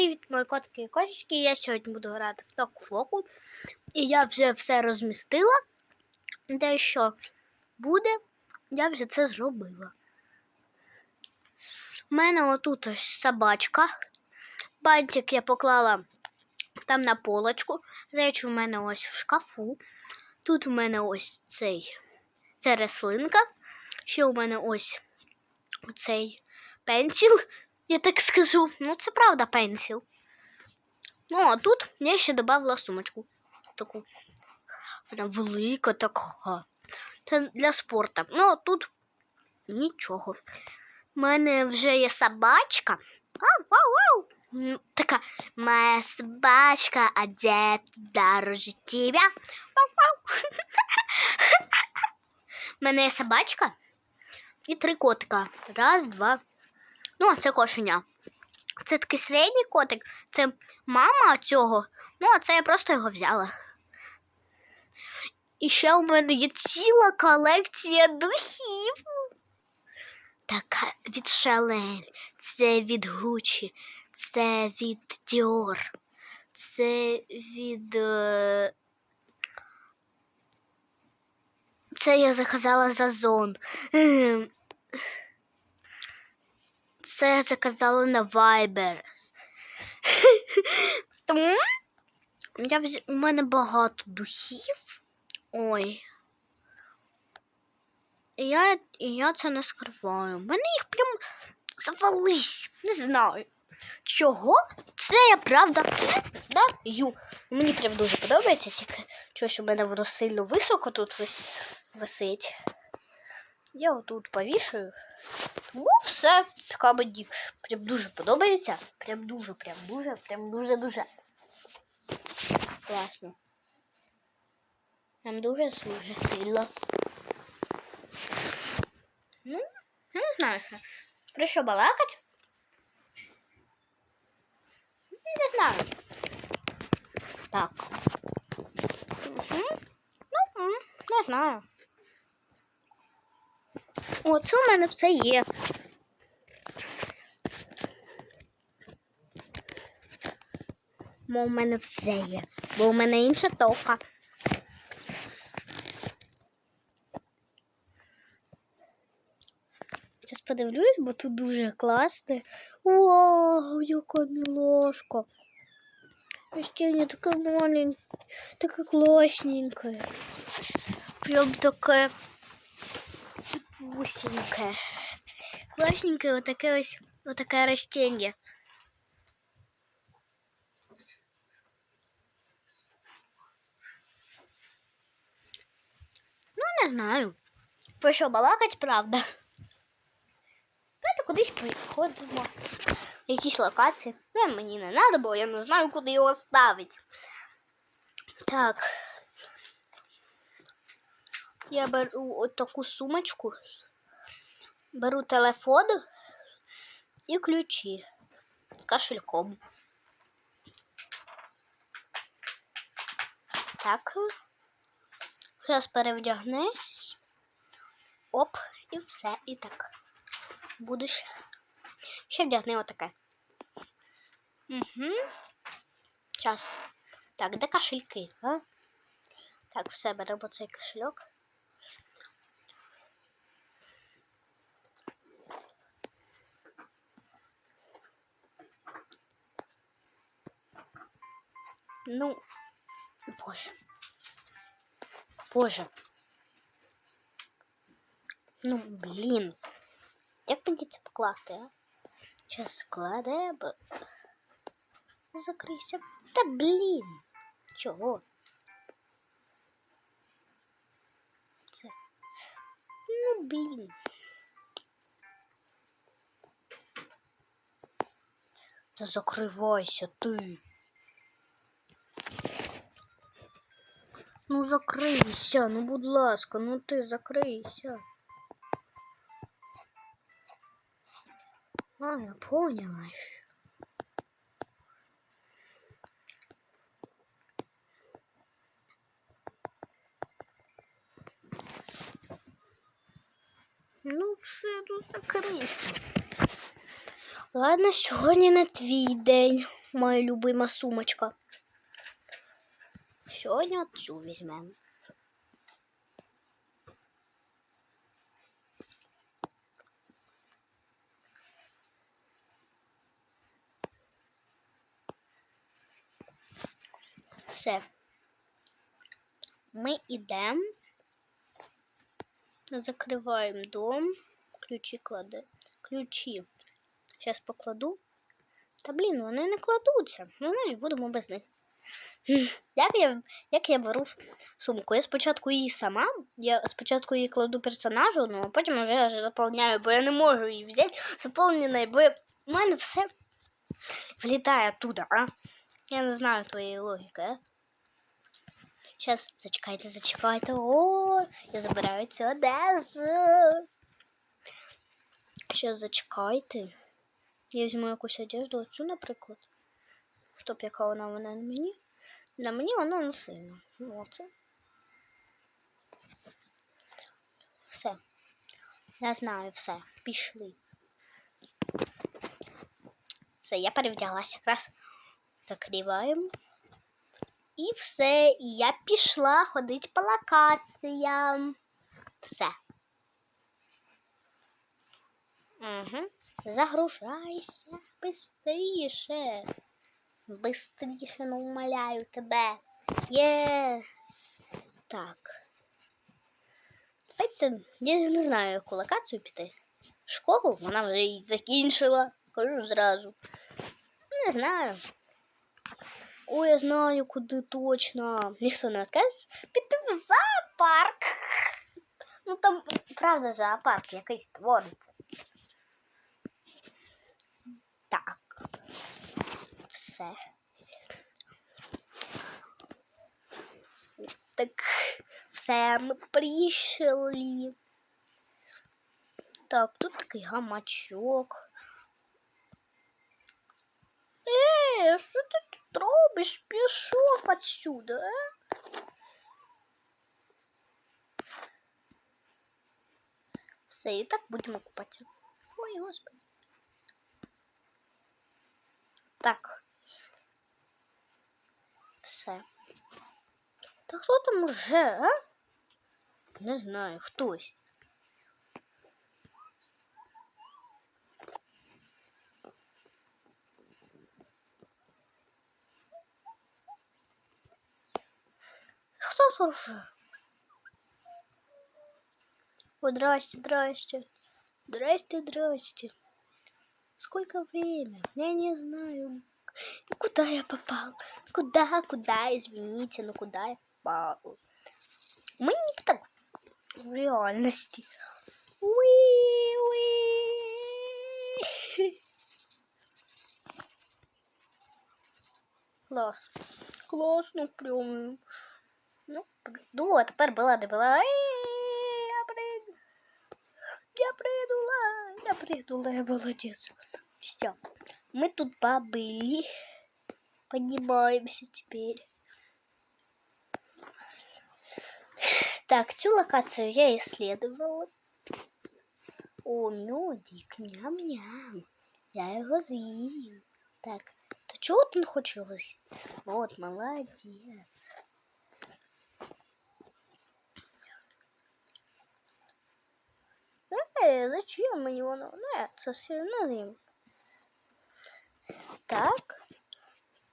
Привіт, мої котики і кошечки. Я сьогодні буду грати в ток-фоку. І я вже все розмістила. Де що буде, я вже це зробила. У мене отут ось собачка. Бантик я поклала там на полочку. Речі у мене ось в шкафу. Тут у мене ось цей це рослинка. Ще у мене ось цей пенсіл, я так скажу. Ну, це правда пенсіл. Ну, а тут я ще додала сумочку. Таку. Вона велика така. Це для спорту. Ну, а тут нічого. У мене вже є собачка. Ау, ау, ау. Така моя собачка одета дороже тебя. У мене є собачка і три котика. Раз, два. Ну, а це кошеня. Це такий середній котик. Це мама цього. Ну, а це я просто його взяла. І ще у мене є ціла колекція духів. Така від Шанель, це від Гуччі, це від Dior, це від. е, Це я заказала за зон. Це я заказала на Vibers. Тому я вз... у мене багато духів. Ой. І я, і я це не скриваю. У мене їх прям завались. Не знаю. Чого? Це я правда знаю. Мені прям дуже подобається, тільки щось у мене воно сильно високо тут вис... висить. Я отут повішую. Тому все. Така мені прям дуже подобається. Прям дуже, прям дуже, прям дуже-дуже. Класно. Прям дуже дуже сильно. Ну, не знаю. Про що балакать? Не знаю. Так. Угу. Ну, не знаю. О, це у мене все є. Бо у мене все є. Бо у мене інша тока. Зараз подивлюсь, бо тут дуже класне. Вау, яка мілошка. Растение такое маленькое, такое классненькое. Прям такое пусенькое. Классненькое вот такое вот такое растение. Ну, не знаю. Про балакать, правда. Давайте кудись приходимо. Якісь локації. Ну, мені не треба, бо я не знаю, куди його ставити. Так. Я беру от таку сумочку, беру телефон і ключі кошельком. Так. Зараз перевдягнись. Оп, і все, і так. Будеш. Ще вдягни отаке. Угу. Час. Так, де кошельки, а? Так, все, беремо цей кошельок. Ну, боже. Боже. Ну, блін. Як мені це покласти, а? Зараз складемо. Закрийся. Та блін. Чого? Блін. Та закривайся ти. Ну закрийся, ну будь ласка, ну ти закрийся. А, я поняла. Ну, все, ну закрийся. Ладно, сьогодні не твій день. Моя любима сумочка. Сьогодні цю візьмемо. Все. Ми йдемо. Закриваємо дом. Ключі кладе. Ключі. Зараз покладу. Та блін, вони не кладуться. Ну, значить, будемо без них. Як я, як я беру сумку? Я спочатку її сама, я спочатку її кладу персонажу, ну а потім вже аж заповняю, бо я не можу її взяти заповненою, бо я- в мене все влітає туди, а? Я не знаю твоєї логіки, а? Зараз, зачекайте, зачекайте. О, я забираю цю одежу. Зараз зачекайте. Я візьму якусь одежду, оцю, наприклад. Щоб яка вона вона на мені. На мені вона не сильно. Ну, оце. Все. Я знаю все. Пішли. Все, я перевдяглася. Якраз закриваємо. І все. І я пішла ходити по локаціям. Все. Угу. Загружайся быстріше. Быстріше, ну умоляю тебе. Є. Так. Давайте, я не знаю, яку локацію піти. Школу вона вже її закінчила. Кажу зразу. Не знаю. Ой, я знаю, куди точно. Ніхто не отказ піти в зоопарк. Ну там, правда, зоопарк якийсь твориться. Так. Все. Так, все, ми прийшли. Так, тут такий гамачок. Е, що тут робиш? Пішов отсюда, а? Все, і так будемо купатися. Ой, господи. Так. Все. Та хто там уже, а? Не знаю, хтось. Тут уже? О, здрасте, здрасте. Здрасте, здрасте. Сколько время? Я не знаю. Куда я попал? Куда, куда, извините, но куда я попал? Мы не так в реальности. Уи, уи. Класс. Классно, прям. Ну, приду, а тепер була не була. Я приду. Я придула. Я придула, я молодец. Все. Мы тут побыли. Поднимаемся теперь. Так, цю локацию я исследовала. О, медик, ням-ням. Я його з'їм. Так, то чого ти не хочеш його з'їсти? От. Е, зачем мені воно? Не, це все одно їм. Так.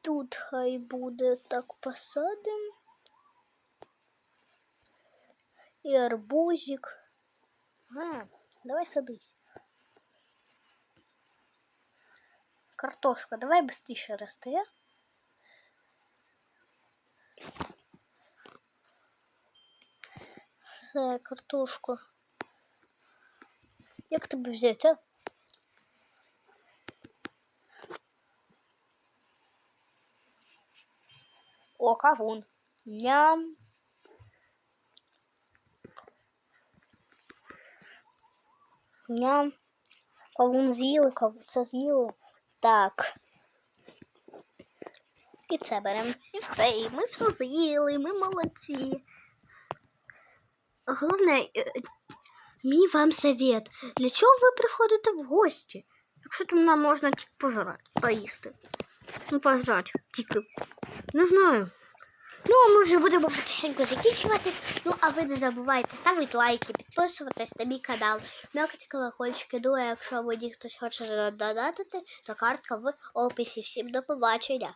Тут хай буде так посадим. І арбузик. А, давай садись. Картошка, давай быстрее рости. а? Все, картошку. Як тебе взяти, а? О, кавун. Ням. Ням. Кавун з'їли, кавун це з'їли. Так. І це беремо. І все. І ми все з'їли, ми молодці. Головне, е, мій вам совет. Для чого ви приходите в гості? Якщо там нам можна тільки пожрати, поїсти. Ну, пожать, тільки. Не знаю. Ну, а ми вже будемо потихеньку закінчувати. Ну, а ви не забувайте ставити лайки, підписуватись на мій канал, м'якати колокольчики. Ну, а якщо мені хтось хоче задонатити, то картка в описі. Всім до побачення.